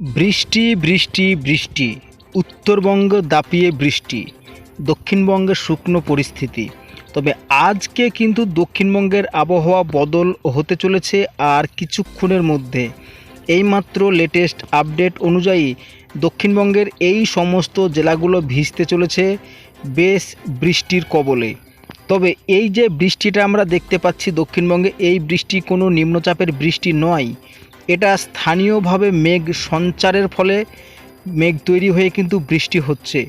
বৃষ্টি বৃষ্টি বৃষ্টি। উত্তরবঙ্গ দাপিয়ে বৃষ্টি। দক্ষিণবঙ্গের শুকনো পরিস্থিতি। তবে আজকে কিন্তু দক্ষিণবঙ্গের আবহাওয়া বদল হতে চলেছে আর কিছুক্ষণের মধ্যে। এইমাত্র লেটেস্ট আপডেট অনুযায়ী দক্ষিণবঙ্গের এই সমস্ত জেলাগুলো ভিজতে চলেছে বেশ বৃষ্টির কবলে। তবে এই যে বৃষ্টিটা আমরা দেখতে পাচ্ছি দক্ষিণবঙ্গে, এই বৃষ্টি কোনো নিম্নচাপের বৃষ্টি নয়। এটা স্থানীয়ভাবে মেঘ সঞ্চারের ফলে মেঘ তৈরি হয়ে কিন্তু বৃষ্টি হচ্ছে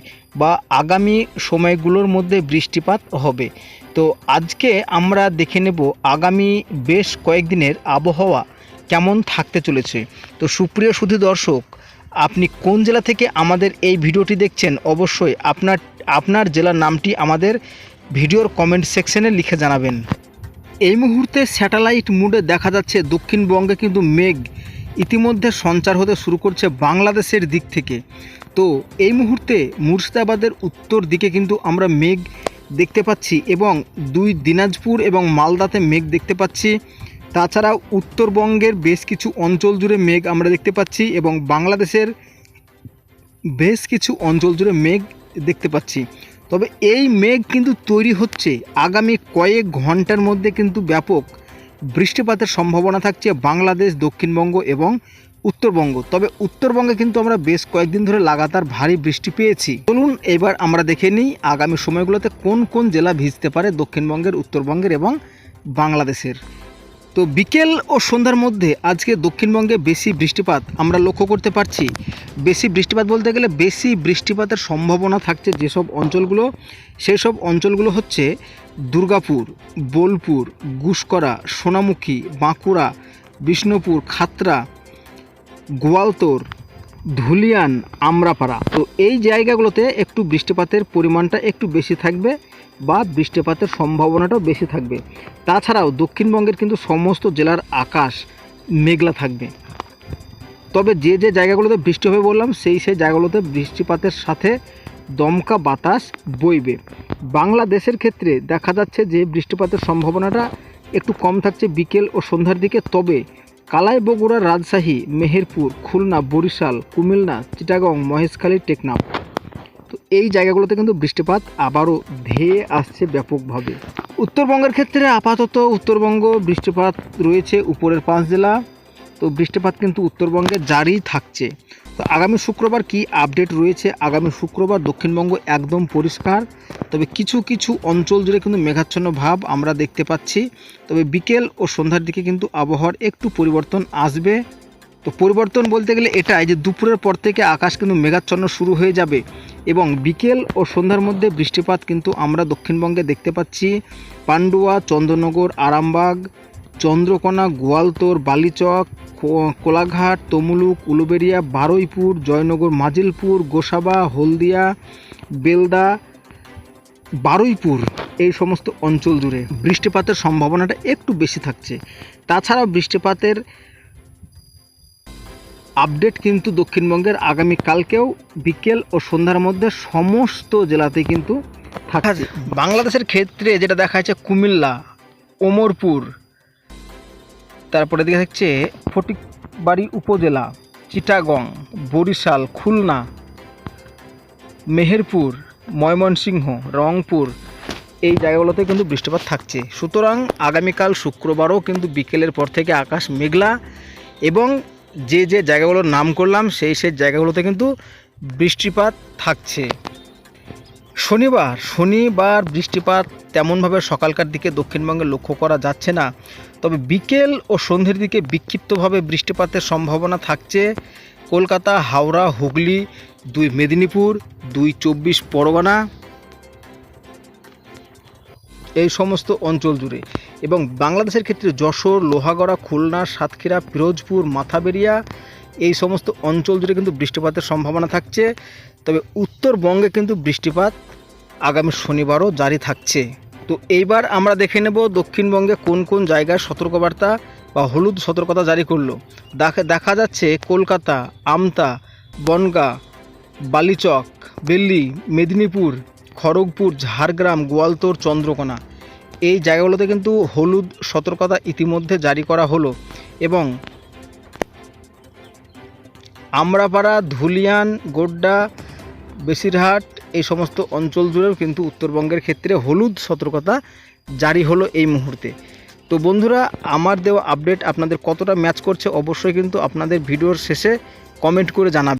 বা আগামী সময়গুলোর মধ্যে বৃষ্টিপাত হবে। তো আজকে আমরা দেখে নেব আগামী বেশ কয়েকদিনের আবহাওয়া কেমন থাকতে চলেছে। তো সুপ্রিয় সুধী দর্শক, আপনি কোন জেলা থেকে আমাদের এই ভিডিওটি দেখছেন অবশ্যই আপনার আপনার জেলার নামটি আমাদের ভিডিওর কমেন্ট সেকশনে লিখে জানাবেন। এই মুহূর্তে স্যাটেলাইট মুডে দেখা যাচ্ছে দক্ষিণবঙ্গে কিন্তু মেঘ ইতিমধ্যে সঞ্চার হতে শুরু করছে বাংলাদেশের দিক থেকে। তো এই মুহূর্তে মুর্শিদাবাদের উত্তর দিকে কিন্তু আমরা মেঘ দেখতে পাচ্ছি এবং দুই দিনাজপুর এবং মালদাতে মেঘ দেখতে পাচ্ছি। তাছাড়া উত্তরবঙ্গের বেশ কিছু অঞ্চল জুড়ে মেঘ আমরা দেখতে পাচ্ছি এবং বাংলাদেশের বেশ কিছু অঞ্চল জুড়ে মেঘ দেখতে পাচ্ছি। তবে এই মেঘ কিন্তু তৈরি হচ্ছে। আগামী কয়েক ঘণ্টার মধ্যে কিন্তু ব্যাপক বৃষ্টিপাতের সম্ভাবনা থাকছে বাংলাদেশ, দক্ষিণবঙ্গ এবং উত্তরবঙ্গ। তবে উত্তরবঙ্গে কিন্তু আমরা বেশ কয়েকদিন ধরে লাগাতার ভারী বৃষ্টি পেয়েছি। চলুন এবার আমরা দেখে নিই আগামী সময়গুলোতে কোন কোন জেলা ভিজতে পারে দক্ষিণবঙ্গের, উত্তরবঙ্গের এবং বাংলাদেশের। তো বিকেল ও সন্ধ্যার মধ্যে আজকে দক্ষিণবঙ্গে বেশি বৃষ্টিপাত আমরা লক্ষ্য করতে পারছি। বেশি বৃষ্টিপাত বলতে গেলে বেশি বৃষ্টিপাতের সম্ভাবনা থাকছে যেসব অঞ্চলগুলো সেই সব অঞ্চলগুলো হচ্ছে দুর্গাপুর, বোলপুর, গুসকরা, সোনামুখী, বাঁকুড়া, বিষ্ণুপুর, খাতরা, গোয়ালতোর, ধুলিয়ান, আমরাপাড়া। তো এই জায়গাগুলোতে একটু বৃষ্টিপাতের পরিমাণটা একটু বেশি থাকবে। বা বৃষ্টিপাতের সম্ভাবনাটাও বেশি থাকবে। তাছাড়াও দক্ষিণবঙ্গের কিন্তু সমস্ত জেলার আকাশ মেঘলা থাকবে। তবে যে যে জায়গাগুলোতে বৃষ্টি হবে বললাম, সেই সেই জায়গাগুলোতে বৃষ্টিপাতের সাথে দমকা বাতাস বইবে। বাংলাদেশের ক্ষেত্রে দেখা যাচ্ছে যে বৃষ্টিপাতের সম্ভাবনাটা একটু কম থাকছে বিকেল ও সন্ধ্যার দিকে। তবে কালাই বগুড়া রাজশাহী, মেহেরপুর, খুলনা, বরিশাল, কুমিল্লা, চিটাগং, মহেশখালী, টেকনাফ এই জায়গাগুলোতে কিন্তু বৃষ্টিপাত আবারও ধেয়ে আসছে ব্যাপকভাবে। উত্তরবঙ্গের ক্ষেত্রে আপাতত উত্তরবঙ্গ বৃষ্টিপাত রয়েছে উপরের পাঁচ জেলা, তো বৃষ্টিপাত কিন্তু উত্তরবঙ্গে জারি থাকছে। তো আগামী শুক্রবার কি আপডেট রয়েছে? আগামী শুক্রবার দক্ষিণবঙ্গ একদম পরিষ্কার, তবে কিছু কিছু অঞ্চল জুড়ে কিন্তু মেঘাচ্ছন্ন ভাব আমরা দেখতে পাচ্ছি। তবে বিকেল ও সন্ধ্যার দিকে কিন্তু আবহাওয়ার একটু পরিবর্তন আসবে। তো পরিবর্তন বলতে গেলে এটাই যে দুপুরের পর থেকে আকাশ কিন্তু মেঘাচ্ছন্ন শুরু হয়ে যাবে। এবং বিকেল ও সন্ধ্যার মধ্যে বৃষ্টিপাত কিন্তু আমরা দক্ষিণবঙ্গে দেখতে পাচ্ছি। পান্ডুয়া, চন্দ্রনগর, আরামবাগ, চন্দ্রকোনা, গোয়ালতোর, বালিচক কোলাঘাট, তমুলুক, উলুবেড়িয়া, বারুইপুর, জয়নগর, মাজিলপুর, গোসাবা, হলদিয়া, বেলদা, বারুইপুর এই সমস্ত অঞ্চল জুড়ে বৃষ্টিপাতের সম্ভাবনাটা একটু বেশি থাকছে। তাছাড়াও বৃষ্টিপাতের আপডেট কিন্তু দক্ষিণবঙ্গের আগামী কালকেও বিকেল ও সন্ধ্যার মধ্যে সমস্ত জেলাতে কিন্তু থাকছে। বাংলাদেশের ক্ষেত্রে যেটা দেখা যাচ্ছে, কুমিল্লা, ওমরপুর, তারপরে দেখা যাচ্ছে ফটিকবাড়ি উপজেলা, চিটাগং, বরিশাল, খুলনা, মেহেরপুর, ময়মনসিংহ, রংপুর, এই জায়গাগুলোতে কিন্তু বৃষ্টিপাত থাকছে। সুতরাং আগামীকাল শুক্রবারও কিন্তু বিকেলের পর থেকে আকাশ মেঘলা এবং যে যে জায়গাগুলোর নাম করলাম, সেই সেই জায়গাগুলোতে কিন্তু বৃষ্টিপাত থাকছে। শনিবার শনিবার বৃষ্টিপাত তেমনভাবে সকালকার দিকে দক্ষিণবঙ্গে লক্ষ্য করা যাচ্ছে না। তবে বিকেল ও সন্ধ্যের দিকে বিক্ষিপ্তভাবে বৃষ্টিপাতের সম্ভাবনা থাকছে। কলকাতা, হাওড়া, হুগলি, দুই মেদিনীপুর, দুই চব্বিশ পরগনা, এই সমস্ত অঞ্চল জুড়ে। এবং বাংলাদেশের ক্ষেত্রে যশোর, লোহাগড়া, খুলনা, সাতক্ষীরা পিরোজপুর মাথাবেরিয়া এই সমস্ত অঞ্চল জুড়ে কিন্তু বৃষ্টিপাতের সম্ভাবনা থাকছে। তবে উত্তরবঙ্গে কিন্তু বৃষ্টিপাত আগামী শনিবারও জারি থাকছে। তো এইবার আমরা দেখে নেব দক্ষিণবঙ্গে কোন কোন জায়গায় সতর্কবার্তা বা হলুদ সতর্কতা জারি করল। দেখা দেখা যাচ্ছে কলকাতা, আমতা, বনগা, বালিচক বেল্লি মেদিনীপুর, খড়গপুর, ঝাড়গ্রাম, গোয়ালতোর, চন্দ্রকোনা। এই জায়গাগুলোতে কিন্তু হলুদ সতর্কতা ইতিমধ্যে জারি করা হলো এবং আমরাপাড়া, ধুলিয়ান, গোড্ডা, বেসিরহাট এই সমস্ত অঞ্চল জুড়েও কিন্তু উত্তরবঙ্গের ক্ষেত্রে হলুদ সতর্কতা জারি হলো এই মুহূর্তে। তো বন্ধুরা, আমার দেওয়া আপডেট আপনাদের কতটা ম্যাচ করছে অবশ্যই কিন্তু আপনাদের ভিডিওর শেষে কমেন্ট করে জানাবেন।